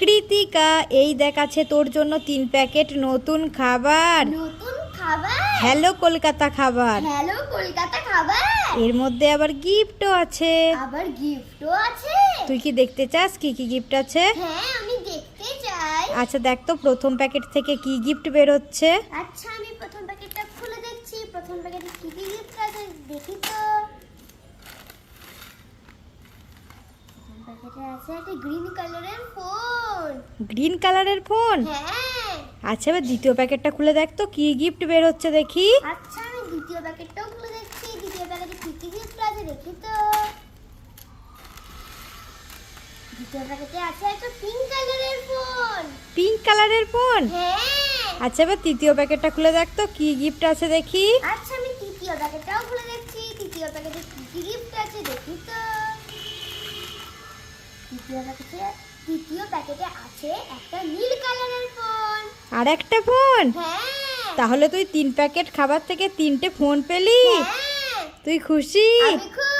কৃতিকা এই দেখাচ্ছে তোর জন্য তিন প্যাকেট নতুন খাবার। নতুন খাবার? হ্যালো কলকাতা খাবার। হ্যালো কলকাতা খাবার? এর মধ্যে আবার গিফটও আছে। আবার গিফটও আছে? তুই কি দেখতে চাস? কি কি গিফট আছে? হ্যাঁ আমি দেখতে চাই। আচ্ছা দেখ তো প্রথম প্যাকেট থেকে কি গিফট বেরোচ্ছে। আচ্ছা আমি প্রথম প্যাকেটটা খুলে দেখছি। প্রথম প্যাকেটে কি কি গিফট আছে দেখি তো প্রথম প্যাকেটে আছে? একটা গ্রিন কালারের ফোন গ্রিন কালারের ফোন হ্যাঁ। আচ্ছা এবার দ্বিতীয় প্যাকেটটা খুলে দেখ তো কি গিফট বেরোচ্ছে দেখি। আচ্ছা আমি দ্বিতীয় প্যাকেটটাও খুলে দেখছি। দ্বিতীয় প্যাকেটে কি কি গিফট আছে দেখি তো। দ্বিতীয় প্যাকেটে আছে একটা পিঙ্ক কালারের ফোন পিঙ্ক কালারের ফোন হ্যাঁ। আচ্ছা এবার তৃতীয় প্যাকেটটা খুলে দেখ তো কি গিফট আছে দেখি। আচ্ছা আমি তৃতীয় প্যাকেটটাও খুলে দেখছি। তৃতীয় প্যাকেটে কি কি গিফট আছে দেখি তো। তৃতীয় প্যাকেটে তৃতীয় প্যাকেটে আছে একটা নীল কালারের ফোন আর একটা ফোন হ্যাঁ। তাহলে তুই তিন প্যাকেট খাবার থেকে তিনটে ফোন পেলি? হ্যাঁ। তুই খুশি? আমি খুব খুশি